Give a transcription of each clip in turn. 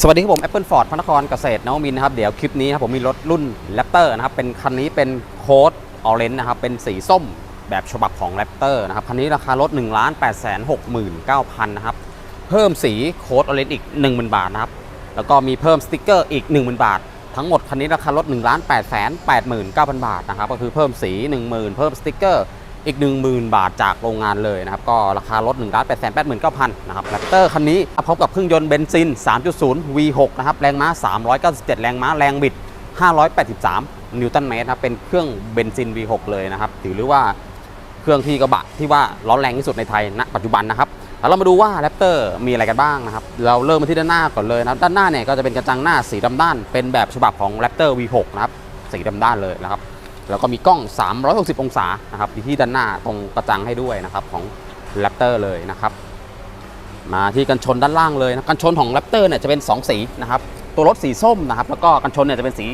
สวัสดีครับผม Apple Ford พระนครเกษตรนวมินนะครับเดี๋ยวคลิปนี้ครับผมมีรถรุ่น Raptor นะครับเป็นคันนี้เป็นโค้ดออเรนจ์นะครับเป็นสีส้มแบบฉบับของ Raptor นะครับคันนี้ราคารถ1 8 6 9 0 0 0นะครับเพิ่มสีโค้ดออเรนจ์อีก 10,000 บาทนะครับแล้วก็มีเพิ่มสติกเกอร์อีก 10,000 บาท ทั้งหมดคันนี้ราคารถ1 8 8 9 0 0 0 บาทนะครับก็คือเพิ่มสี 10,000 เพิ่มสติกเกอร์ อีก 10,000 บาทจากโรงงานเลยนะครับ ก็ราคารถ1 8 8 9 0 0 0นะครับแรปเตอร์คันนี้พร้อมกับเครื่องยนต์เบนซิน 3.0 V6 นะครับ แรงม้า 397 แรงม้า แรงบิด 583 นิวตันเมตรนะเป็นเครื่องเบนซิน V6 เลยนะครับ ถือหรือว่าเครื่องที่กระบะที่ว่าร้อนแรงที่สุดในไทยณปัจจุบันนะครับแล้วเรามาดูว่าแรปเตอร์มีอะไรกันบ้างนะครับ เราเริ่มมาที่ด้านหน้าก่อนเลยนะด้านหน้าเนี่ยก็จะเป็นกระจังหน้าสีดำด้าน เป็นแบบฉบับของ Raptor V6 นะครับ สีดำด้านเลยนะครับ แล้วก็มีกล้อง 360 องศานะครับที่ด้านหน้าตรงกระจังให้ด้วยนะครับของ Raptor เลยนะครับ มาที่กันชนด้านล่างเลยนะกันชนของ Raptor เนี่ยจะเป็น 2 สีนะครับตัวรถสีส้มนะครับ แล้วก็กันชนเนี่ยจะเป็นสี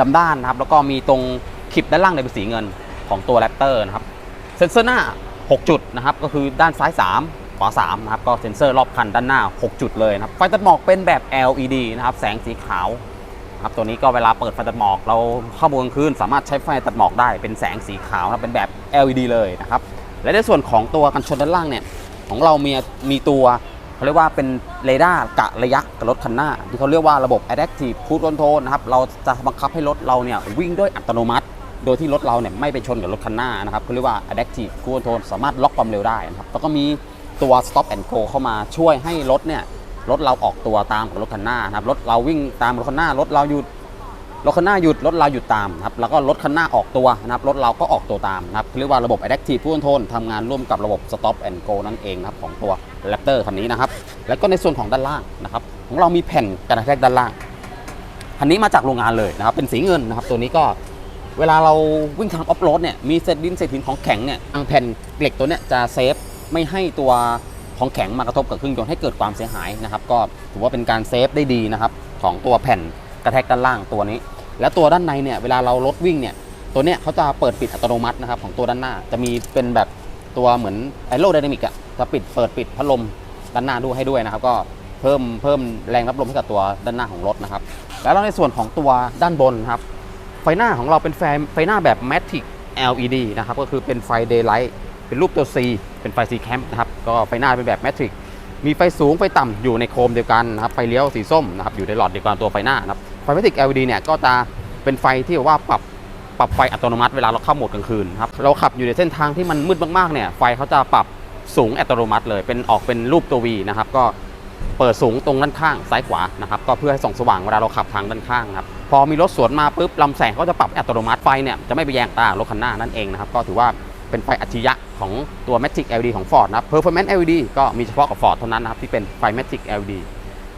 ดำด้านนะครับ แล้วก็มีตรงคลิปด้านล่างเนี่ยเป็นสีเงินของตัว Raptor นะครับเซ็นเซอร์หน้า 6 จุดนะครับ ก็คือด้านซ้าย 3 ขวา3นะครับ ก็เซ็นเซอร์รอบคันด้านหน้า 6 จุดเลยนะครับ ไฟตัดหมอกเป็นแบบ LED นะครับ แสงสีขาว ครับตัวนี้ก็เวลาเปิดไฟตัดหมอก เราเข้าบกลางคืนสามารถใช้ไฟตัดหมอกได้เป็นแสงสีขาวนะครับเป็นแบบ LED เลยนะครับและในส่วนของตัวกันชนด้านล่างเนี่ยของเรามีมีตัวเขาเรียกว่าเป็นเรดาร์กะระยะกับรถคันหน้า ที่เขาเรียกว่าระบบ Adaptive Cruise Control นะครับเราจะบังคับให้รถเราเนี่ยวิ่งด้วยอัตโนมัติ โดยที่รถเราเนี่ยไม่ไปชนกับรถคันหน้านะครับเขาเรียกว่า Adaptive Cruise Control สามารถล็อกความเร็วได้นะครับแล้วก็มีตัว Stop and Go เข้ามาช่วยให้รถเนี่ย รถเราออกตัวตามกับรถคันหน้านะครับรถเราวิ่งตามรถคันหน้ารถเราหยุดรถคันหน้าหยุดรถเราหยุดตามครับแล้วก็รถคันหน้าออกตัวนะครับรถเราก็ออกตัวตามนะครับเรียกว่าระบบ Adaptive Cruise Control ทำงานร่วมกับระบบ Stop and Go นั่นเองนะครับของตัว Raptor คันนี้นะครับแล้วก็ในส่วนของด้านล่างนะครับของเรามีแผ่นกันกระแทกด้านล่างคันนี้มาจากโรงงานเลยนะครับเป็นสีเงินนะครับตัวนี้ก็เวลาเราวิ่งทางออฟโรดเนี่ยมีเศษดินเศษหินของแข็งเนี่ยทางแผ่นเหล็กตัวเนี้ยจะเซฟไม่ให้ตัว ของแข็งมากระทบกับเครื่องยนต์ให้เกิดความเสียหายนะครับ ก็ถือว่าเป็นการเซฟได้ดีนะครับของตัวแผ่นกระแทกด้านล่างตัวนี้ แล้วตัวด้านในเนี่ยเวลาเรารถวิ่งเนี่ยตัวเนี้ยเขาจะเปิดปิดอัตโนมัตินะครับของตัวด้านหน้าจะมีเป็นแบบตัวเหมือนไอโรไดนามิกอะจะปิดเปิดปิดพัดลมด้านหน้าด้วยให้ด้วยนะครับ ก็เพิ่มเพิ่มแรงรับลมให้กับตัวด้านหน้าของรถนะครับ แล้วในส่วนของตัวด้านบนครับไฟหน้าของเราเป็นไฟไฟหน้าแบบ Matic LED นะครับก็คือเป็นไฟ Daylight เป็นรูปตัว C เป็นไฟ C Camp นะครับก็ไฟหน้าเป็นแบบ Matic มีไฟสูงไฟต่ำอยู่ในโคมเดียวกันนะครับไฟเลี้ยวสีส้มนะครับอยู่ในหลอดเดียวกันตัวไฟหน้านะครับไฟ Matic LED เนี่ยก็จะเป็นไฟที่ว่าปรับปรับไฟอัตโนมัติเวลาเราเข้าโหมดกลางคืนครับเราขับอยู่ในเส้นทางที่มันมืดมากๆเนี่ยไฟเขาจะปรับสูงอัตโนมัติเลยเป็นออกเป็นรูปตัว V นะครับก็เปิดสูงตรงด้านข้างซ้ายขวานะครับก็เพื่อให้ส่องสว่างเวลาเราขับทางด้านข้างครับพอมีรถสวนมาปุ๊บลำแสงก็จะปรับอัตโนมัติไฟเนี่ยจะไม่ไปแยงตารถคันหน้านั่นเองนะครับก็ถือว่าเป็นไฟอัจฉริยะ ของตัว Magic LED ของ Ford นะครับ Performance LED ก็มีเฉพาะกับ Ford เท่านั้นนะครับ ที่เป็นไฟ Magic LED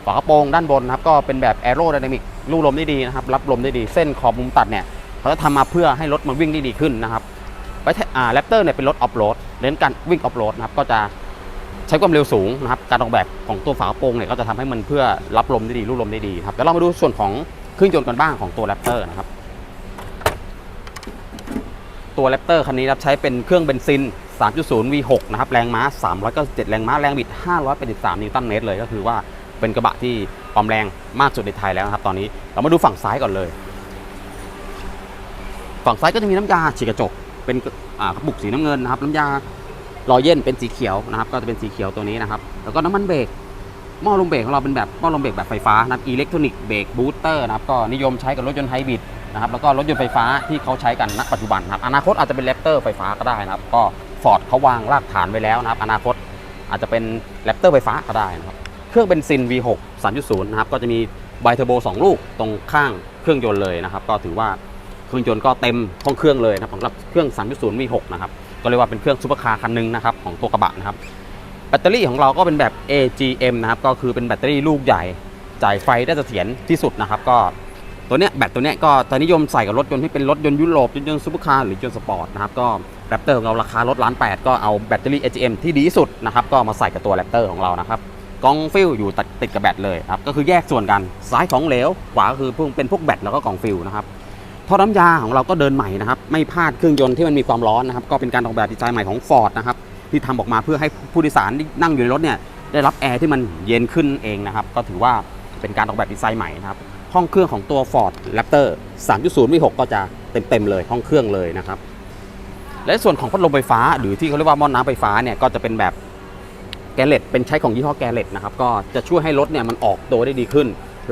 ฝากระโปรงด้านบนนะครับ ก็เป็นแบบ Aerodynamic ลูลมได้ดีนะครับ รับลมได้ดี เส้นขอบมุมตัดเนี่ยเขาจะทำมาเพื่อให้รถมันวิ่งได้ดีขึ้นนะครับไปอ่าแรปเตอร์เนี่ยเป็นรถออฟโรดเน้นการวิ่งออฟโรดนะครับก็จะใช้ความเร็วสูงนะครับการออกแบบของตัวฝากระโปรงเนี่ยก็จะทำให้มันเพื่อรับลมได้ดีรูดลมได้ดีครับเดี๋ยวเรามาดูส่วนของเครื่องยนต์กันบ้างของตัวแรปเตอร์นะครับตัวแรปเตอร์คันนี้รับใช้เป็นเครื่องเบนซิน 3.0 V6 นะครับแรงม้า 397 แรงม้าแรงบิด 583 นิวตันเมตรเลยก็คือว่าเป็นกระบะที่ความแรงมากสุดในไทยแล้วนะครับ ตอนนี้เรามาดูฝั่งซ้ายก่อนเลย ฝั่งซ้ายก็จะมีน้ำยาฉีดกระจก เป็นกระปุกสีน้ำเงินนะครับน้ำยารอยเย็นเป็นสีเขียวนะครับ ก็จะเป็นสีเขียวตัวนี้นะครับ แล้วก็น้ำมันเบรกหม้อลมเบรกของเราเป็นแบบหม้อลมเบรกแบบไฟฟ้านะครับอิเล็กทรอนิกส์เบรกบูสเตอร์นะครับก็นิยมใช้กับรถยนต์ไฮบริดนะครับแล้วก็รถยนต์ไฟฟ้าที่เขาใช้กันณปัจจุบันครับอนาคตอาจจะเป็นแรปเตอร์ไฟฟ้าก็ได้นะครับ ก็ ฟอร์ดเขาวางรากฐานไว้แล้วนะครับ อนาคตอาจจะเป็นแรปเตอร์ไฟฟ้าก็ได้นะครับ เครื่องเบนซิน V6 3.0 นะครับ ก็จะมีไบเทอร์โบ 2 ลูกตรงข้างเครื่องยนต์เลยนะครับ ก็ถือว่าเครื่องยนต์ก็เต็มห้องเครื่องเลยนะครับสำหรับเครื่อง 3.0 V6 นะครับ ก็เรียกว่าเป็นเครื่องซูเปอร์คาร์คันหนึงนะครับของตัวกระบะนะครับ แบตเตอรี่ของเราก็เป็นแบบ AGM นะครับ ก็คือเป็นแบตเตอรี่ลูกใหญ่ จ่ายไฟได้เสถียรที่สุดนะครับ ก็ ตัวเนี้ยแบตตัวเนี้ยก็จะนิยมใส่กับรถยนต์ที่เป็นรถยนต์ยุโรปรถยนต์ซูเปอร์คาร์หรือยนต์สปอร์ตนะครับก็แรปเตอร์ของเราราคารถล้านแปดก็เอาแบตเตอรี่ AGM ที่ดีที่สุดนะครับก็มาใส่กับตัวแรปเตอร์ของเรานะครับกล่องฟิลอยู่ติดติดกับแบตเลยครับก็คือแยกส่วนกันซ้ายของเหลวขวาก็คือพวกเป็นพวกแบตแล้วก็กล่องฟิลนะครับท่อน้ำยาของเราก็เดินใหม่นะครับไม่พลาดเครื่องยนต์ที่มันมีความร้อนนะครับก็เป็นการออกแบบดีไซน์ใหม่ของ Ford นะครับที่ทำออกมาเพื่อให้ผู้โดยสารที่นั่งอยู่ในรถเนี่ยได้รับแอร์ที่มันเย็นขึ้นเองนะครับก็ถือว่าเป็นการออกแบบดีไซน์ใหม่นะครับ ห้องเครื่องของตัว Ford Raptor 3.0 V6 ก็จะเต็มๆเลยห้องเครื่องเลยนะครับ และส่วนของพัดลมไฟฟ้า หรือที่เขาเรียกว่าหม้อน้ำไฟฟ้าเนี่ยก็จะเป็นแบบแกลเลตเป็นใช้ของยี่ห้อแกลเลตนะครับก็จะช่วยให้รถเนี่ยมันออกตัวได้ดีขึ้น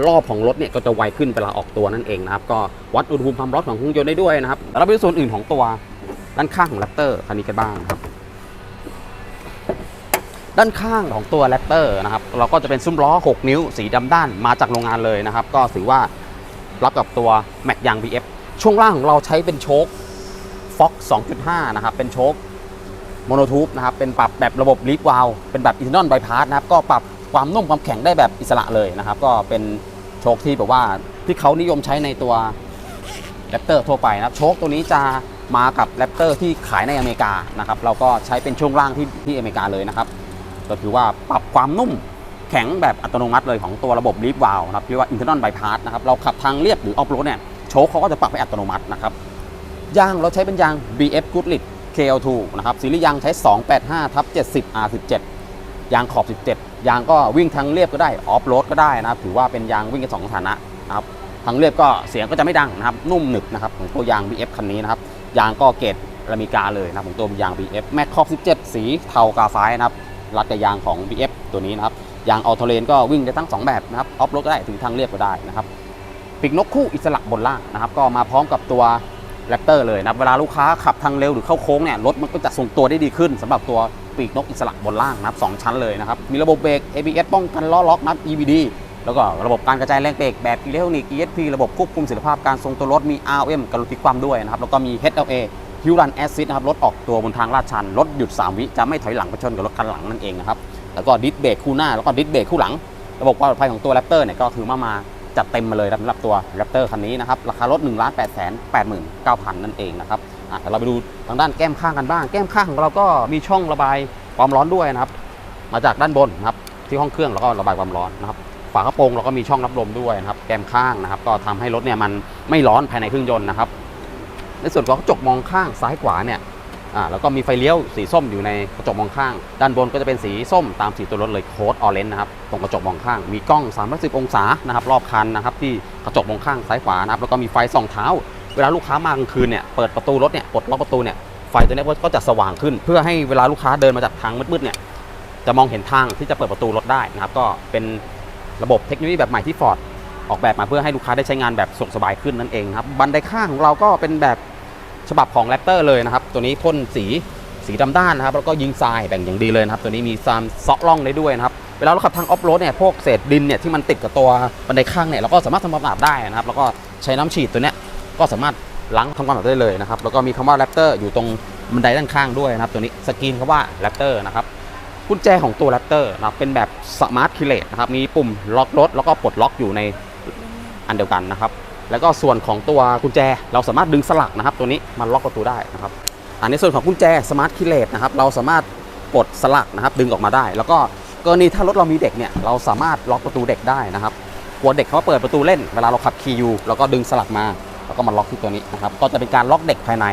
รอบของรถเนี่ยก็จะไวขึ้นเวลาออกตัวนั่นเองนะครับก็วัดอุณหภูมิความร้อนของเครื่องยนต์ได้ด้วยนะครับแล้วไปดูส่วนอื่นของตัวด้านข้างของ Raptor คันนี้กันบ้างครับ ด้านข้างของตัว Raptor นะครับเราก็จะเป็นซุ้มล้อ 6 นิ้วสีดำด้านมาจากโรงงานเลยนะครับ ก็ถือว่ารับกับตัวแม็กยาง BF ช่วงล่างของเราใช้เป็นโชค Fox 2.5 นะครับ เป็นโชคโมโนทูบนะครับ เป็นปรับแบบระบบลีฟวาลเป็นแบบอินทนอนไบพาสนะครับ ก็ปรับความนุ่มความแข็งได้แบบอิสระเลยนะครับ ก็เป็นโชคที่แบบว่าที่เขานิยมใช้ในตัวแรปเตอร์ทั่วไปนะครับ โชคตัวนี้จะมากับแรปเตอร์ที่ขายในอเมริกานะครับ เราก็ใช้เป็นช่วงล่างที่ที่อเมริกาเลยนะครับ ก็ถือว่าปรับความนุ่มแข็งแบบอัตโนมัติเลยของตัวระบบลีฟวาลนะครับเรียกว่า internal bypass นะครับเราขับทางเรียบหรือออฟโรดเนี่ยโชคเขาก็จะปรับให้อัตโนมัตินะครับยางเราใช้เป็นยาง BF Goodrich KL2 นะครับซีรีส์ยางใช้ 285ทับ70 R17 ยางขอบ 17 ยางก็วิ่งทางเรียบก็ได้ออฟโรดก็ได้นะครับถือว่าเป็นยางวิ่งกันสองสถานะนะครับทางเรียบก็เสียงก็จะไม่ดังนะครับนุ่มหนึบนะครับของตัวยาง BF คันนี้นะครับยางก็เกรดลามิกาเลยนะของตัวยาง BF แม็กขอบ 17 สีเทากาไฟนะครับ รัดกับยางของ BF ตัวนี้นะครับยางออโตเลนก็วิ่งได้ทั้ง 2 แบบนะครับออฟโรดก็ได้ถึงทางเรียบก็ได้นะครับปีกนกคู่อิสระบนล่างนะครับ ก็มาพร้อมกับตัวแรปเตอร์เลยนะเวลาลูกค้าขับทางเร็วหรือเข้าโค้งเนี่ยรถมันก็จะทรงตัวได้ดีขึ้นสำหรับตัวปีกนกอิสระบนล่างนะครับสองชั้นเลยนะครับมีระบบเบรก ABS ป้องกันล้อล็อกนะครับ EBD แล้วก็ระบบการกระจายแรงเบรกแบบอิเล็กทรอนิกส์ ESP ระบบควบคุมศิลภาพการทรงตัวรถมี RM การลดพลิกความด้วยนะครับแล้วก็มี HLA Hill Run Assist นะครับรถออกตัวบนทางลาดชันรถหยุด 3 วิจะไม่ถอยหลังไปชนกับรถคันหลังนั่นเองนะครับแล้วก็ดิสเบรกคู่หน้าแล้วก็ดิสเบรกคู่หลัง ระบบความปลอดภัยของตัว Raptor เนี่ยก็คือมามาจัดเต็มมาเลยสำหรับตัว Raptor คันนี้นะครับราคารถ1 8 8 9 0 0 0นั่นเองนะครับอะเราไปดูทางด้านแก้มข้างกันบ้าง แก้มข้างของเราก็มีช่องระบายความร้อนด้วยนะครับ มาจากด้านบนนะครับที่ห้องเครื่องเราก็ระบายความร้อนนะครับฝากระโปรงเราก็มีช่องรับลมด้วยนะครับแก้มข้างนะครับ ก็ทำให้รถเนี่ยมันไม่ร้อนภายในเครื่องยนต์นะครับ ในส่วนของกระจกมองข้างซ้ายขวาเนี่ยอ่าแล้วก็มีไฟเลี้ยวสีส้มอยู่ในกระจกมองข้าง ด้านบนก็จะเป็นสีส้มตามสีตัวรถเลยโค้ดออเรนจ์นะครับตรงกระจกมองข้าง มีกล้อง310องศานะครับรอบคันนะครับที่กระจกมองข้างซ้ายขวานะครับแล้วก็มีไฟส่องเท้า เวลาลูกค้ามากลางคืนเนี่ยเปิดประตูรถเนี่ยปลดล็อกประตูเนี่ยไฟตัวนี้ก็จะสว่างขึ้น เพื่อให้เวลาลูกค้าเดินมาจากทางมืดๆเนี่ยจะมองเห็นทางที่จะเปิดประตูรถได้นะครับก็เป็นระบบเทคโนโลยีแบบใหม่ที่ฟอร์ด ออกแบบมาเพื่อให้ลูกค้าได้ใช้งานแบบสะดวกสบายขึ้นนั่นเองครับบันไดข้างของเราก็เป็นแบบฉบับของแรปเตอร์เลยนะครับ ตัวนี้พ่นสีสีดำด้านนะครับ แล้วก็ยิงทรายแบ่งอย่างดีเลยนะครับ ตัวนี้มีซามเซาะล่องได้ด้วยนะครับ เวลาเราขับทางออฟโรดเนี่ย พวกเศษดินเนี่ยที่มันติดกับตัวบันไดข้างเนี่ย เราก็สามารถทำความสะอาดได้นะครับ แล้วก็ใช้น้ำฉีดตัวเนี้ย ก็สามารถล้างทำความสะอาดได้เลยนะครับ แล้วก็มีคำว่าแรปเตอร์อยู่ตรงบันไดด้านข้างด้วยนะครับ ตัวนี้สกรีนคำว่าแรปเตอร์นะครับ กุญแจของตัวแรปเตอร์นะครับ เป็นแบบสมาร์ทคิเลตนะครับ มีปุ่มล็อกรถแล้วก็ปลดล็อกอยู่ใน อันเดียวกันนะครับ แล้วก็ส่วนของตัวกุญแจ เราสามารถดึงสลักนะครับ ตัวนี้มาล็อกประตูได้นะครับ อันในส่วนของกุญแจสมาร์ทคิเลตนะครับ เราสามารถปลดสลักนะครับ ดึงออกมาได้ แล้วก็กรณีถ้ารถเรามีเด็กเนี่ย เราสามารถล็อกประตูเด็กได้นะครับกลัวเด็กเขาเปิดประตูเล่น เวลาเราขับคียูเราก็ดึงสลักมา แล้วก็มาล็อกที่ตัวนี้นะครับ ก็จะเป็นการล็อกเด็กภายใน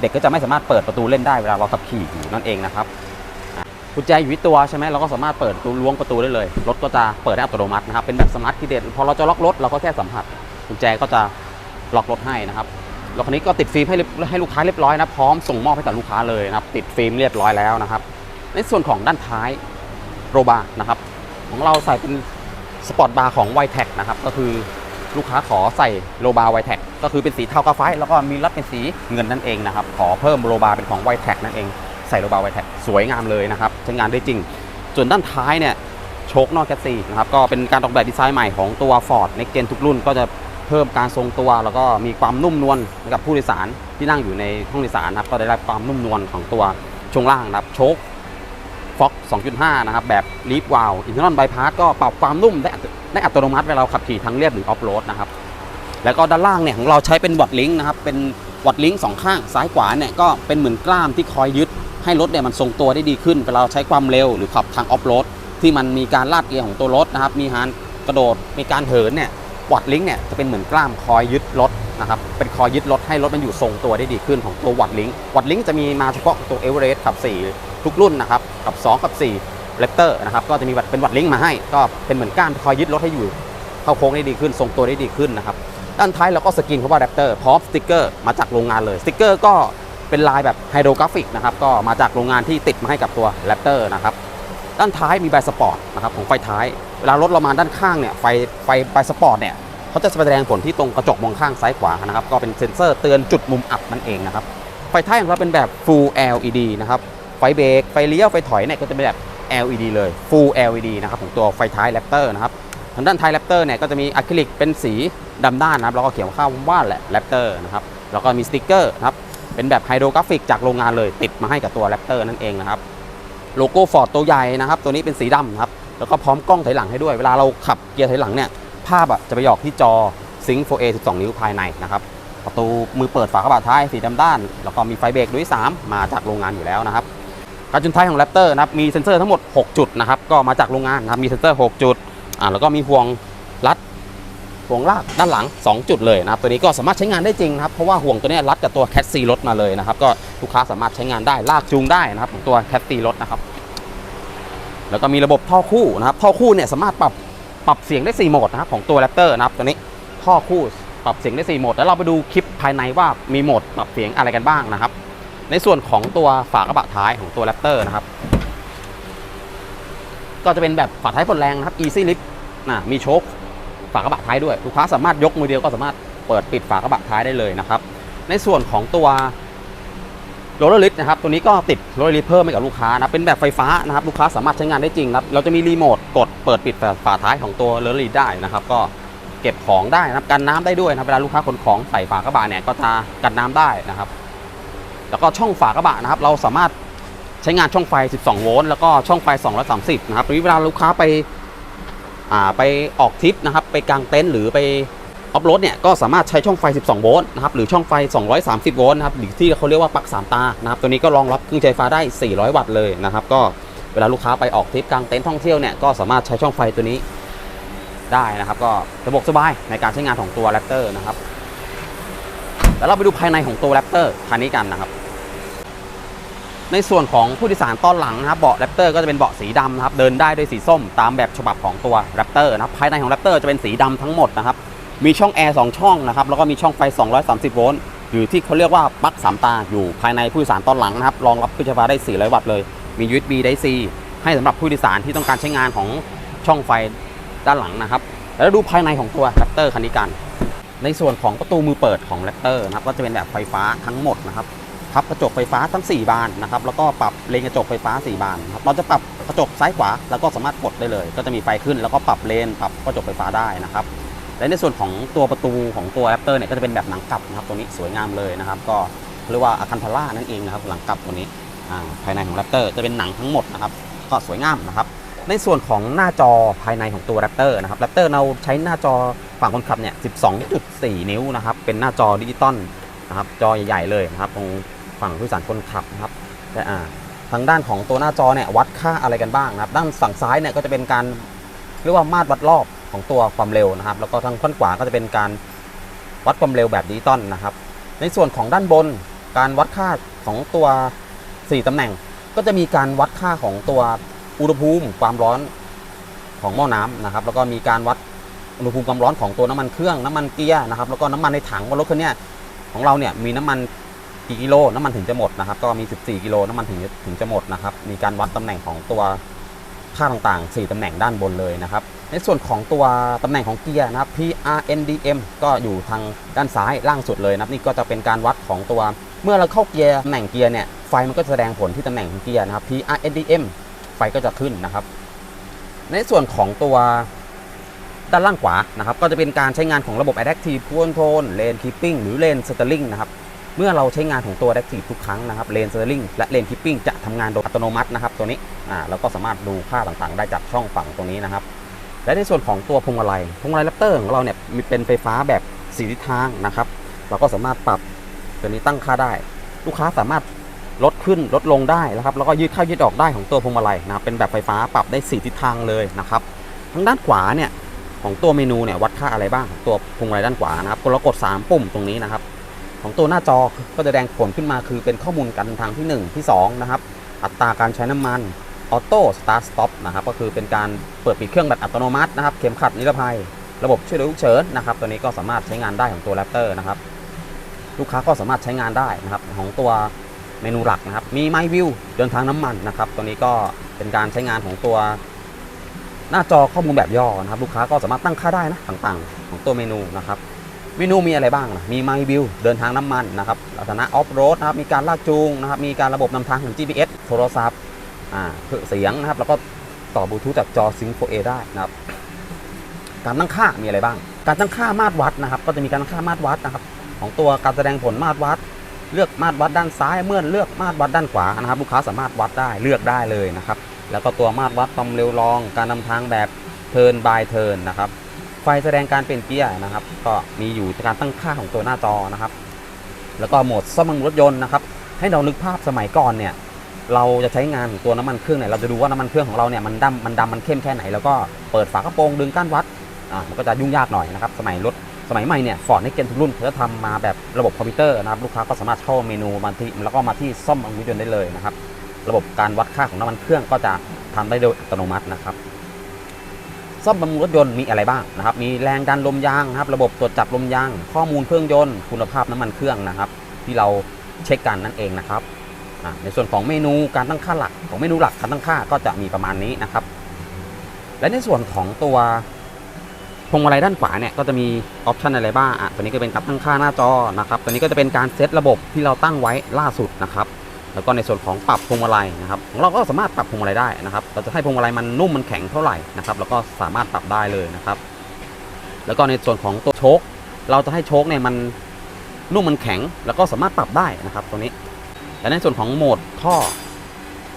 เด็กก็จะไม่สามารถเปิดประตูเล่นได้เวลาเราขับขี่อยู่นั่นเองนะครับ กุญแจอยู่ที่ตัวใช่ไหมเราก็สามารถเปิดประตูล้วงประตูได้เลย รถก็จะเปิดได้อัตโนมัตินะครับ เป็นแบบสมาร์ทคีเลตพอเราจะล็อกรถเราก็แค่สัมผัสกุญแจก็จะล็อกรถให้นะครับรถคันนี้ก็ติดฟิล์มให้เรียบให้ลูกค้าเรียบร้อยนะพร้อมส่งมอบให้กับลูกค้าเลยนะครับ ติดฟิล์มเรียบร้อยแล้วนะครับ ในส่วนของด้านท้ายโรบาร์นะครับ ของเราใส่เป็นสปอร์ตบาร์ของ y t e c นะครับ ก็คือลูกค้าขอใส่โรบาร์ y t e c ก็คือเป็นสีเทากาไฟแล้วก็มีรับเป็นสีเงินนั่นเองนะครับ ขอเพิ่มโรบาร์เป็นของ y t e c นั่นเอง ใส่โรบาร์ y t e c สวยงามเลยนะครับใช้งานได้จริง ส่วนด้านท้ายเนี่ยโชคนอกแคสซีนะครับก็เป็นการออกแบบดีไซน์ใหม่ของตัว Ford Next Gen ทุกรุ่นก็จะเพิ่มการทรงตัว แล้วก็มีความนุ่มนวลกับผู้โดยสารที่นั่งอยู่ในห้องโดยสารนะครับก็ได้รับความนุ่มนวลของตัวช่วงล่างนะครับโชคฟ็อก2.5 นะครับ แบบลีฟวาลอินเทอร์นอนไบพาสก็ปรับความนุ่มได้ได้อัตโนมัติเวลาเราขับขี่ทางเรียบหรือออฟโรดนะครับแล้วก็ด้านล่างเนี่ยของเราใช้เป็นวัดลิงก์นะครับเป็น วัดลิงก์สองข้างซ้ายขวาเนี่ยก็เป็นเหมือนกล้ามที่คอยยึด ให้รถเนี่ยมันทรงตัวได้ดีขึ้นเวลาเราใช้ความเร็วหรือขับทางออฟโรดที่มันมีการลาดเอียงของตัวรถนะครับ มีการกระโดดมีการเหินเนี่ยวัดลิงก์เนี่ยจะเป็นเหมือนกล้ามคอยยึดรถนะครับเป็นคอยยึดรถให้รถมันอยู่ทรงตัวได้ดีขึ้นของตัววัดลิงก์วัดลิงก์จะมีมาเฉพาะตัวเอเวอเรสต์กับ 4 ทุกรุ่นนะครับกับ 2 กับ4เลปเตอร์นะครับก็จะมีเป็นวัดลิงก์มาให้ ก็เป็นเหมือนก้านคอยยึดรถให้อยู่เข้าโค้งได้ดีขึ้น ทรงตัวได้ดีขึ้นนะครับ ด้านท้ายเราก็สกรีนคำว่าแรปเตอร์พร้อมสติกเกอร์มาจากโรงงานเลยสติกเกอร์ก็เป็นลายแบบไฮโดรกราฟิกนะครับก็มาจากโรงงานที่ติดมาให้กับตัวแรปเตอร์นะครับด้านท้ายมีใบสปอร์ตนะครับของไฟท้ายเวลารถเรามาด้านข้างเนี่ยไฟไฟใบสปอร์ตเนี่ยเขาจะแสดงผลที่ตรงกระจกมองข้างซ้ายขวานะครับก็เป็นเซ็นเซอร์เตือนจุดมุมอับนั่นเองนะครับไฟท้ายของเราเป็นแบบ Full LED นะครับไฟเบรกไฟเลี้ยวไฟถอยเนี่ยก็จะเป็นแบบ LED เลย Full LED นะครับของตัวไฟท้ายแรปเตอร์นะครับทางด้านท้ายแรปเตอร์เนี่ยก็จะมีอะคริลิกเป็นสี ดำด้านนะครับแล้วก็เขียนว่าวว่าแหละแรปเตอร์นะครับแล้วก็มีสติกเกอร์นะครับเป็นแบบไฮโดรกราฟิกจากโรงงานเลยติดมาให้กับตัวแรปเตอร์นั่นเองนะครับโลโก้ฟอร์ดตัวใหญ่นะครับตัวนี้เป็นสีดำครับแล้วก็พร้อมกล้องถอยหลังให้ด้วยเวลาเราขับเกียร์ถอยหลังเนี่ยภาพอะจะไปหยอกที่จอ Sync 4A 12 นิ้วภายในนะครับประตูมือเปิดฝากระบะท้ายสีดำด้าน แล้วก็มีไฟเบรกด้วย 3 มาจากโรงงานอยู่แล้วนะครับการจุนท้ายของแรปเตอร์นะครับมีเซ็นเซอร์ทั้งหมด 6 จุดนะครับก็มาจากโรงงานนะครับมีเซ็นเซอร์ 6 จุดอ่าแล้วก็มีห่วงรัด ห่วงลากด้านหลัง 2 จุดเลยนะครับตัวนี้ก็สามารถใช้งานได้จริงนะครับเพราะว่าห่วงตัวนี้รัดกับตัวแคสซีรถมาเลยนะครับก็ลูกค้าสามารถใช้งานได้ลากจูงได้นะครับของตัวแคสซีรถนะครับแล้วก็มีระบบท่อคู่นะครับท่อคู่เนี่ยสามารถปรับปรับเสียงได้ 4 โหมดนะครับของตัวแรปเตอร์นะครับตัวนี้ท่อคู่ปรับเสียงได้ 4 โหมด แล้วเราไปดูคลิปภายในว่ามีโหมดปรับเสียงอะไรกันบ้างนะครับ ในส่วนของตัวฝากระบะท้ายของตัวแรปเตอร์นะครับ ก็จะเป็นแบบฝาท้ายปลดแรงนะครับ easy lift นะมีโชค ฝากระบะท้ายด้วยลูกค้าสามารถยกมือเดียวก็สามารถเปิดปิดฝากระบะท้ายได้เลยนะครับ ในส่วนของตัวโรลเลอร์ลิฟนะครับตัวนี้ก็ติดโรลเลอร์ลิฟเพิ่มให้กับลูกค้านะเป็นแบบไฟฟ้านะครับลูกค้าสามารถใช้งานได้จริงนะครับเราจะมีรีโมทกดเปิดปิดฝาท้ายของตัวโรลเลอร์ลิฟได้นะครับ ก็เก็บของได้นะครับกันน้ำได้ด้วยนะเวลาลูกค้าขนของใส่ฝากระบะเนี่ยก็จะกันน้ำได้นะครับ แล้วก็ช่องฝากระบะนะครับ เราสามารถใช้งานช่องไฟ 12 โวลต์แล้วก็ช่องไฟ 230 นะครับทีนี้เวลาลูกค้าไป ไปออกทริปนะครับไปกางเต็นท์หรือไปออฟโรดเนี่ยก็สามารถใช้ช่องไฟ 12 โวลต์นะครับหรือช่องไฟ 230 โวลต์นะครับหรือที่เขาเรียกว่าปลั๊ก3ตานะครับตัวนี้ก็รองรับเครื่องใช้ไฟฟ้าได้ 400 วัตต์เลยนะครับก็เวลาลูกค้าไปออกทริปกลางเต็นท์ท่องเที่ยวเนี่ยก็สามารถใช้ช่องไฟตัวนี้ได้นะครับ ก็สะดวกสบายในการใช้งานของตัวแรปเตอร์นะครับแล้วเราไปดูภายในของตัวแรปเตอร์คันนี้กันนะครับ ในส่วนของผู้โดยสารตอนหลังนะครับเบาะแรปเตอร์ก็จะเป็นเบาะสีดำนะครับเดินได้ด้วยสีส้มตามแบบฉบับของตัวแรปเตอร์นะครับภายในของแรปเตอร์จะเป็นสีดำทั้งหมดนะครับมีช่องแอร์2ช่องนะครับแล้วก็มีช่องไฟ 230 โวลต์หรือที่เขาเรียกว่าปลั๊กสามตาอยู่ภายในผู้โดยสารตอนหลังนะครับรองรับเครื่องใช้ไฟฟ้าได้ 400 วัตต์เลยมี USB Type C ให้สำหรับผู้โดยสารที่ต้องการใช้งานของช่องไฟด้านหลังนะครับแล้วดูภายในของตัวแรปเตอร์คันนี้กัน ในส่วนของประตูมือเปิดของแรปเตอร์นะครับก็จะเป็นแบบไฟฟ้าทั้งหมดนะครับ พับกระจกไฟฟ้าทั้ง 4 บานนะครับแล้วก็ปรับเลนกระจกไฟฟ้า 4 บานครับเราจะปรับกระจกซ้ายขวาแล้วก็สามารถกดได้เลย ก็จะมีไฟขึ้นแล้วก็ปรับเลนปรับกระจกไฟฟ้าได้นะครับและในส่วนของตัวประตูของตัวแรปเตอร์เนี่ยก็จะเป็นแบบหนังกลับนะครับตัวนี้สวยงามเลยนะครับ ก็เรียกว่าอาคันทาร่านั่นเองนะครับหลังกลับตัวนี้ภายในของแรปเตอร์จะเป็นหนังทั้งหมดนะครับก็สวยงามนะครับในส่วนของหน้าจอภายในของตัวแรปเตอร์นะครับแรปเตอร์เราใช้หน้าจอฝั่งคนขับเนี่ย 12.4 นิ้วนะครับ เป็นหน้าจอดิจิตอลนะครับ จอใหญ่ ๆ เลยนะครับ ตรง ฝั่งผู้โดยสารคนขับนะครับและอ่าทางด้านของตัวหน้าจอเนี่ยวัดค่าอะไรกันบ้างนะครับ ด้านฝั่งซ้ายเนี่ยก็จะเป็นการเรียกว่ามาตรวัดรอบของตัวความเร็วนะครับ แล้วก็ทางข้างขวาก็จะเป็นการวัดความเร็วแบบดิจิตอลนะครับ ในส่วนของด้านบนการวัดค่าของตัว 4 ตำแหน่ง ก็จะมีการวัดค่าของตัวอุณหภูมิความร้อนของหม้อน้ำนะครับ แล้วก็มีการวัดอุณหภูมิความร้อนของตัวน้ำมันเครื่องน้ำมันเกียร์นะครับแล้วก็น้ำมันในถังว่ารถคันนี้ของเราเนี่ยมีน้ำมัน กี่กิโลน้ำมันถึงจะหมดนะครับ ก็มี 14 กิโลน้ำมันถึงจะถึงจะหมดนะครับ มีการวัดตำแหน่งของตัวค่าต่างๆ 4ตำแหน่งด้านบนเลยนะครับ ในส่วนของตัวตำแหน่งของเกียร์นะครับ PRNDM ก็อยู่ทางด้านซ้ายล่างสุดเลยนะครับนี่ก็จะเป็นการวัดของตัว เมื่อเราเข้าเกียร์ตำแหน่งเกียร์เนี่ยไฟมันก็แสดงผลที่ตำแหน่งของเกียร์นะครับ PRNDM ไฟก็จะขึ้นนะครับ ในส่วนของตัวด้านล่างขวานะครับก็จะเป็นการใช้งานของระบบ Adaptive Cruise Control Lane Keeping หรือ Lane Steering นะครับ เมื่อเราใช้งานของตัว Adaptive ทุกครั้งนะครับเลนเซอร์ลิงและเลนคิปปิ้งจะทำงานโดยอัตโนมัตินะครับตัวนี้อ่าเราก็สามารถดูค่าต่างๆ ได้จากช่องฝั่งตรงนี้นะครับ และในส่วนของตัวพวงมาลัยพวงมาลัยแรปเตอร์ของเราเนี่ยมีเป็นไฟฟ้าแบบสีทิศทางนะครับ เราก็สามารถปรับตัวนี้ตั้งค่าได้ ลูกค้าสามารถลดขึ้นลดลงได้นะครับแล้วก็ยืดเข้ายืดออกได้ของตัวพวงมาลัยนะเป็นแบบไฟฟ้าปรับได้สีทิศทางเลยนะครับทางด้านขวาเนี่ยของตัวเมนูเนี่ยวัดค่าอะไรบ้าง ตัวพวงมาลัยด้านขวานะครับเรากดสามปุ่มตรงนี้นะครับ ของตัวหน้าจอก็จะแดงผลขึ้นมาคือเป็นข้อมูลกันทางที่ 1 ที่ 2 นะครับ อัตราการใช้น้ำมันออโต้สตาร์ทสต็อปนะครับก็คือเป็นการเปิดปิดเครื่องแบบอัตโนมัตินะครับเข็มขัดนิรภัย ระบบช่วยเหลือฉุกเฉินนะครับตัวนี้ก็สามารถใช้งานได้ของตัว Raptor นะครับลูกค้าก็สามารถใช้งานได้นะครับของตัวเมนูหลักนะครับมีไมวิวเดินทางน้ำมันนะครับตัวนี้ก็เป็นการใช้งานของตัว หน้าจอข้อมูลแบบย่อนะครับลูกค้าก็สามารถตั้งค่าได้นะต่างๆ ของตัวเมนูนะครับ เมนูมีอะไรบ้างนะมีไมวิวเดินทางน้ำมันนะครับลักษณะออฟโรดนะครับ มีการลากจูงนะครับ มีการระบบนำทางของ GPS โทรศัพท์อ่าเสียงนะครับ แล้วก็ต่อบลูทูธจากจอ Sync 4A ได้นะครับ การตั้งค่ามีอะไรบ้าง การตั้งค่ามาตรวัดนะครับ ก็จะมีการตั้งค่ามาตรวัดนะครับ ของตัวการแสดงผลมาตรวัด เลือกมาตรวัดด้านซ้าย เมื่อเลือกมาตรวัดด้านขวานะครับ ลูกค้าสามารถวัดได้เลือกได้เลยนะครับ แล้วก็ตัวมาตรวัดความเร็วรอง การนำทางแบบเทิร์นบายเทิร์นนะครับ ไฟแสดงการเปลี่ยนเกียร์นะครับ ก็มีอยู่การตั้งค่าของตัวหน้าจอนะครับ แล้วก็โหมดซ่อมบำรุงรถยนต์นะครับ ให้เรานึกภาพสมัยก่อนเนี่ยเราจะใช้งานตัวน้ำมันเครื่องเนี่ยเราจะดูว่าน้ำมันเครื่องของเราเนี่ยมันดำมันดำมันเข้มแค่ไหน แล้วก็เปิดฝากระโปรงดึงก้านวัดอ่ามันก็จะยุ่งยากหน่อยนะครับ สมัยรถสมัยใหม่เนี่ยฟอร์ดในเกนทุกรุ่นเขาจะทำมาแบบระบบคอมพิวเตอร์นะครับลูกค้าก็สามารถเข้าเมนูมาที่แล้วก็มาที่ซ่อมบำรุงรถยนต์ได้เลยนะครับ ระบบการวัดค่าของน้ำมันเครื่องก็จะทำได้โดยอัตโนมัตินะครับ ซ่อมบำรุงรถยนต์มีอะไรบ้างนะครับ มีแรงดันลมยางนะครับ ระบบตรวจจับลมยาง ข้อมูลเครื่องยนต์ คุณภาพน้ำมันเครื่องนะครับ ที่เราเช็คกันนั่นเองนะครับ ในส่วนของเมนูการตั้งค่าหลัก ของเมนูหลักการตั้งค่าก็จะมีประมาณนี้นะครับ และในส่วนของตัวพวงมาลัยด้านขวาเนี่ยก็จะมีออปชันอะไรบ้างอะตัวนี้ก็เป็นการตั้งค่าหน้าจอนะครับ ตัวนี้ก็จะเป็นการเซตระบบที่เราตั้งไว้ล่าสุดนะครับ แล้วก็ในส่วนของปรับพวงมาลัยนะครับของเราก็สามารถปรับพวงมาลัยได้นะครับ เราจะให้พวงมาลัยมันนุ่มมันแข็งเท่าไหร่นะครับแล้วก็สามารถปรับได้เลยนะครับ แล้วก็ในส่วนของตัวโชคเราจะให้โชคเนี่ยมันนุ่มมันแข็ง แล้วก็สามารถปรับได้นะครับตัวนี้และในส่วนของโหมดท่อ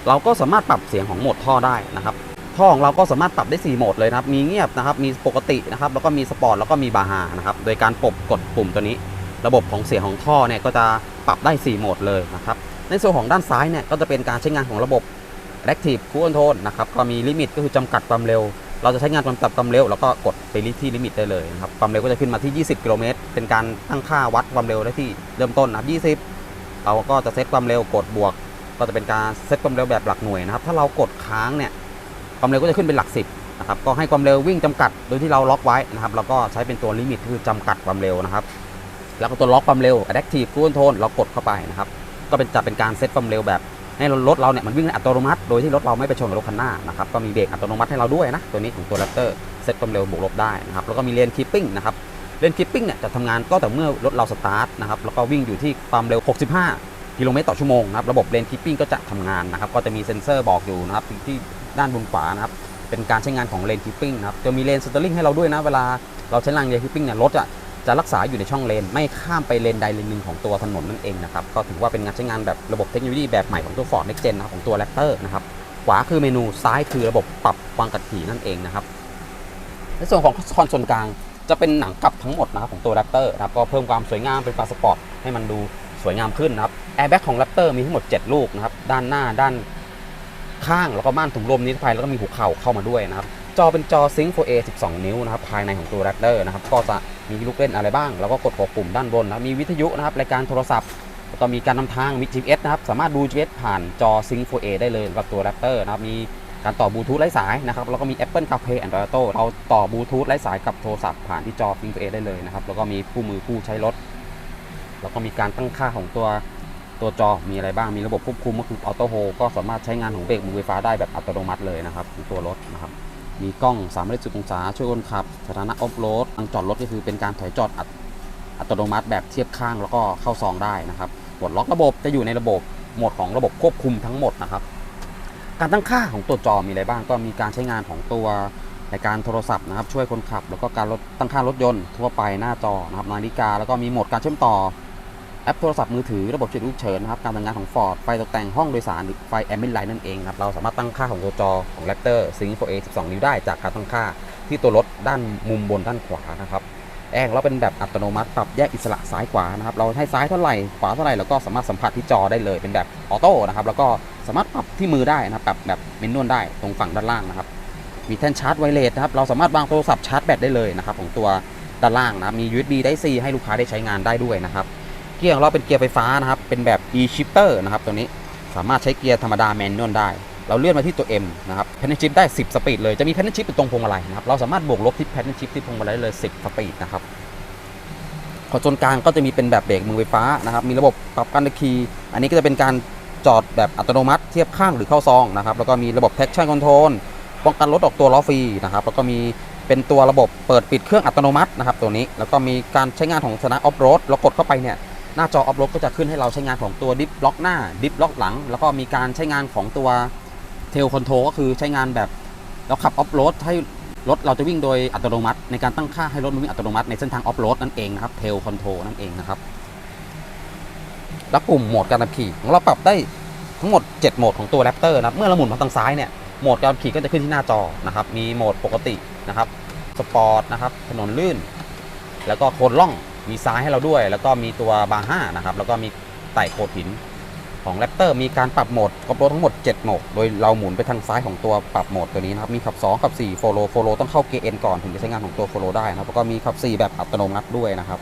เราก็สามารถปรับเสียงของโหมดท่อได้นะครับท่อของเราก็สามารถปรับได้ 4 โหมดเลยนะครับ มีเงียบนะครับ มีปกตินะครับ แล้วก็มีสปอร์ต แล้วก็มีบาฮานะครับ โดยการปบกดปุ่มตัวนี้ ระบบของเสียงของท่อเนี่ยก็จะปรับได้ 4 โหมดเลยนะครับ ในส่วนของด้านซ้ายเนี่ยก็จะเป็นการใช้งานของระบบ Active Cruise Control นะครับก็มีลิมิตก็คือจำกัดความเร็ว เราจะใช้งานความตับความเร็ว แล้วก็กดไปที่ลิมิตได้เลยนะครับความเร็วก็จะขึ้นมาที่ 20 กิโลเมตรเป็นการตั้งค่าวัดความเร็วได้ที่เริ่มต้นนะครับ20 เราก็จะเซตความเร็วกดบวก ก็จะเป็นการเซตความเร็วแบบหลักหน่วยนะครับถ้าเรากดค้างเนี่ยความเร็วก็จะขึ้นเป็นหลัก 10นะครับก็ให้ความเร็ววิ่งจำกัดโดยที่เราล็อกไว้นะครับแล้วก็ใช้เป็นตัวลิมิตคือจำกัดความเร็วนะครับแล้วก็ตัวล็อกความเร็ว Adaptive Cruise Control เรากดเข้าไปนะครับ ก็เป็นจะเป็นการเซตความเร็วแบบให้รถเราเนี่ยมันวิ่งในอัตโนมัติ โดยที่รถเราไม่ไปชนกับรถคันหน้านะครับก็มีเบรกอัตโนมัติให้เราด้วยนะตัวนี้ของตัว Raptor เซตความเร็วบวกลบได้นะครับแล้วก็มีเลนคีปปิ้งนะครับเลนคีปปิ้งเนี่ยจะทำงานก็แต่เมื่อรถเราสตาร์ทนะครับแล้วก็วิ่งอยู่ที่ความเร็ว 65 กิโลเมตรต่อชั่วโมงนะครับระบบเลนคีปปิ้งก็จะทำงานนะครับก็จะมีเซ็นเซอร์บอกอยู่นะครับที่ด้านบนขวานะครับเป็นการใช้งานของเลนคีปปิ้งนะครับจะมีเลนสเตอร์ลิงให้เราด้วยนะเวลาเราใช้รงเลนคีปปิ้งเนี่ยรถอะ จะรักษาอยู่ในช่องเลน ไม่ข้ามไปเลนใดเลนหนึ่งของตัวถนนนั่นเองนะครับก็ถือว่าเป็นงานใช้งานแบบระบบเทคโนโลยีแบบใหม่ของตัว Ford Next Gen นะครับของตัว Raptor นะครับขวาคือเมนูซ้ายคือระบบปรับวางกัดขี่นั่นเองนะครับในส่วนของคอนโซลกลางจะเป็นหนังกลับทั้งหมดนะครับของตัว Raptor นะครับก็เพิ่มความสวยงามเป็นปลาสปอร์ตให้มันดูสวยงามขึ้นนะครับแอร์แบ็กของ Raptor มีทั้งหมด 7 ลูกนะครับด้านหน้าด้านข้างแล้วก็ม่านถุงลมนิรภัยแล้วก็มีหัวเข่าเข้ามาด้วยนะครับ จอเป็นจอ Sync 4A 12 นิ้วนะครับ ภายในของตัว Raptor นะครับ ก็จะมีลูกเล่นอะไรบ้าง แล้วก็กดหัวปุ่มด้านบนนะ มีวิทยุนะครับ รายการโทรศัพท์ แล้วก็มีการนำทาง มี GPS นะครับ สามารถดู GPS ผ่านจอ Sync 4A ได้เลยกับตัว Raptor นะครับ มีการต่อบลูทูธไร้สายนะครับ แล้วก็มี Apple CarPlay Android Auto เราต่อบลูทูธไร้สายกับโทรศัพท์ผ่านที่จอ Sync 4A ได้เลยนะครับ แล้วก็มีคู่มือผู้ใช้รถ แล้วก็มีการตั้งค่าของตัวตัวจอมีอะไรบ้าง มีระบบควบคุมก็คือ Auto Hold ก็สามารถใช้งานของเบรกมือไฟฟ้าได้แบบอัตโนมัติเลยนะครับตัวรถนะครับ มีกล้อง360องศาช่วยคนขับ สถานะออฟโรดทางจอดรถก็คือเป็นการถอยจอดอัตอัตโนมัติแบบเทียบข้างแล้วก็เข้าซองได้นะครับปลดล็อกระบบจะอยู่ในระบบโหมดของระบบควบคุมทั้งหมดนะครับ การตั้งค่าของตัวจอมีอะไรบ้าง ก็มีการใช้งานของตัวในการโทรศัพท์นะครับช่วยคนขับ แล้วก็การตั้งค่ารถยนต์ทั่วไปหน้าจอนะครับนาฬิกาแล้วก็มีโหมดการเชื่อมต่อ แอปโทรศัพท์มือถือระบบช่วยเหลือฉุกเฉินนะครับการทำงานของ Ford ไฟตกแต่งห้องโดยสารหรือไฟแอมเบนไลน์นั่นเองครับเราสามารถตั้งค่าของตัวจอของ Raptor Sync 4A 12 นิ้วได้จากการตั้งค่าที่ตัวรถด้านมุมบนด้านขวานะครับแอร์เราเป็นแบบอัตโนมัติปรับแยกอิสระซ้ายขวานะครับเราให้ซ้ายเท่าไหร่ขวาเท่าไหร่แล้วก็สามารถสัมผัสที่จอได้เลยเป็นแบบออโต้นะครับแล้วก็สามารถปรับที่มือได้นะครับปรับแบบเมนนวลได้ตรงฝั่งด้านล่างนะครับมีแท่นชาร์จไวเลสนะครับเราสามารถวางโทรศัพท์ชาร์จแบตได้เลยนะครับของตัวด้านล่างนะมี USB ได้ C ให้ลูกค้าได้ใช้งานได้ด้วยนะครับ เกียร์ของเราเป็นเกียร์ไฟฟ้านะครับ เป็นแบบ e-shifter นะครับตัวนี้สามารถใช้เกียร์ธรรมดาแมนนวลได้ เราเลื่อนมาที่ตัว M นะครับแพนชิพได้ 10 สปีดเลย จะมีแพนชิพอยู่ตรงพวงมาลัยนะครับ เราสามารถบวกลบที่แพนชิพที่พวงมาลัยได้เลย 10 สปีดนะครับคอจนกลางก็จะมีเป็นแบบเบรกมือไฟฟ้านะครับ มีระบบปรับการคีอันนี้ก็จะเป็นการจอดแบบอัตโนมัติเทียบข้างหรือเข้าซองนะครับ แล้วก็มีระบบ traction control ป้องกันรถออกตัวล้อฟรีนะครับ แล้วก็มีเป็นตัวระบบเปิดปิดเครื่องอัตโนมัตินะครับ ตัวนี้ แล้วก็มีการใช้งานของชนะออฟโรด เรากดเข้าไปเนี่ย หน้าจอออฟโรดก็จะขึ้นให้เราใช้งานของตัวดิฟล็อกหน้าดิฟล็อกหลัง แล้วก็มีการใช้งานของตัวเทลคอนโทรก็คือใช้งานแบบเราขับออฟโรดให้รถเราจะวิ่งโดยอัตโนมัติ ในการตั้งค่าให้รถมันวิ่งอัตโนมัติในเส้นทางออฟโรดนั่นเองนะครับเทลคอนโทรนั่นเองนะครับแล้วปุ่มโหมดการขับขี่ของเราปรับได้ทั้งหมด 7 โหมดของตัวแรปเตอร์นะเมื่อเราหมุนมาทางซ้ายเนี่ยโหมดการขับขี่ก็จะขึ้นที่หน้าจอนะครับมีโหมดปกตินะครับสปอร์ตนะครับถนนลื่น แล้วก็โคนล่อง มีซ้ายให้เราด้วย แล้วก็มีตัวบาร์ห้านะครับแล้วก็มีไต่โขดหินของแรปเตอร์มีการปรับโหมดครบรถทั้งหมด 7 โหมด โดยเราหมุนไปทางซ้ายของตัวปรับโหมดตัวนี้นะครับ มีขับ 2 ขับ 4 โฟโลโฟโลต้องเข้าเกียร์เอ็นก่อนถึงจะใช้งานของตัวโฟโลได้นะครับ แล้วก็มีขับ 4 แบบอัตโนมัติด้วยนะครับ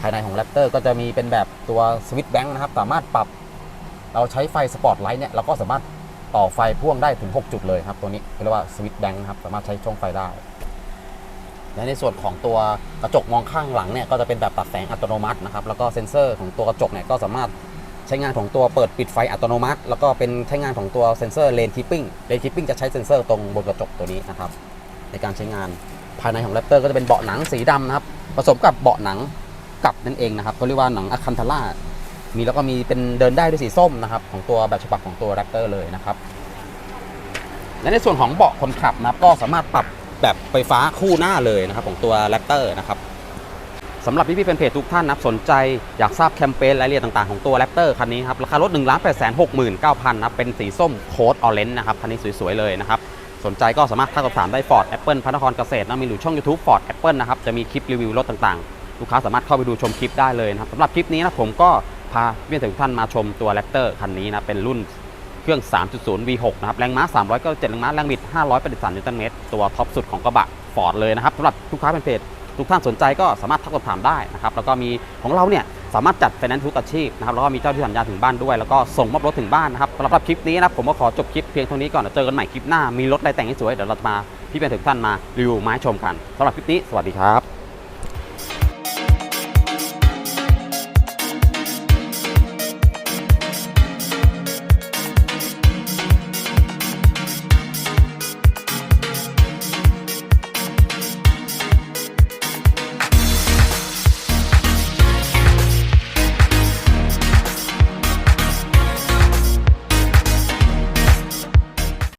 ภายในของแรปเตอร์ก็จะมีเป็นแบบตัวสวิตช์แบงค์นะครับ สามารถปรับ เราใช้ไฟสปอตไลท์เนี่ยเราก็สามารถต่อไฟพ่วงได้ถึง 6 จุดเลยครับ ตัวนี้เรียกว่าสวิตช์แบงค์นะครับ สามารถใช้ช่องไฟได้ และในส่วนของตัวกระจกมองข้างหลังเนี่ยก็จะเป็นแบบตัดแสงอัตโนมัตินะครับแล้วก็เซ็นเซอร์ของตัวกระจกเนี่ยก็สามารถใช้งานของตัวเปิดปิดไฟอัตโนมัติ แล้วก็เป็นใช้งานของตัวเซ็นเซอร์เลนทิปปิ้งเลนทิปปิ้งจะใช้เซ็นเซอร์ตรงบนกระจกตัวนี้นะครับในการใช้งานภายในของแรปเตอร์ก็จะเป็นเบาะหนังสีดำนะครับผสมกับเบาะหนังกลับนั่นเองนะครับเขาเรียกว่าหนังอะคันทาร่ามีแล้วก็มีเป็นเดินได้ด้วยสีส้มนะครับของตัวแบบฉบับของตัวแรปเตอร์เลยนะครับและในส่วนของเบาะคนขับนะครับก็สามารถปรับ แบบไฟฟ้าคู่หน้าเลยนะครับของตัวแรปเตอร์นะครับสำหรับพี่ๆแฟนเพจทุกท่านนับสนใจอยากทราบแคมเปญรายละเอียดต่างๆของตัวแรปเตอร์คันนี้ครับราคารถ1 8 6 9 0 0 0นะครับเป็นสีส้มโค้ดออเรนจ์นะครับคันนี้สวยๆเลยนะครับสนใจก็สามารถทักสอบถามได้ Ford Apple พระนครเกษตรนะมีหรือช่อง YouTube Ford Apple นะครับจะมีคลิปรีวิวรถต่างๆ ลูกค้าสามารถเข้าไปดูชมคลิปได้เลยนะครับสำหรับคลิปนี้นะผมก็พาเพื่อนทุกท่านมาชมตัวแรปเตอร์คันนี้นะเป็นรุ่น เครื่อง 3.0 V6 นะครับแรงม้า 397 แรงม้า แรงบิด 583 นิวตันเมตร ตัวท็อปสุดของกระบะฟอร์ดเลยนะครับสำหรับลูกค้าเป็นเพจทุกท่านสนใจก็สามารถทักสอบถามได้นะครับ แล้วก็มีของเราเนี่ยสามารถจัดไฟแนนซ์ทุกอาชีพนะครับ แล้วก็มีเจ้าที่สัญญาถึงบ้านด้วย แล้วก็ส่งมอบรถถึงบ้านนะครับสำหรับคลิปนี้นะผมก็ขอจบคลิปเพียงเท่านี้ก่อนแล้วเจอกันใหม่คลิปหน้า มีรถอะไรแต่งให้สวย เดี๋ยวเราจะมาพี่เป็นถึงท่านมารีวิวมาให้ชมกันสำหรับคลิปนี้ สวัสดีครับ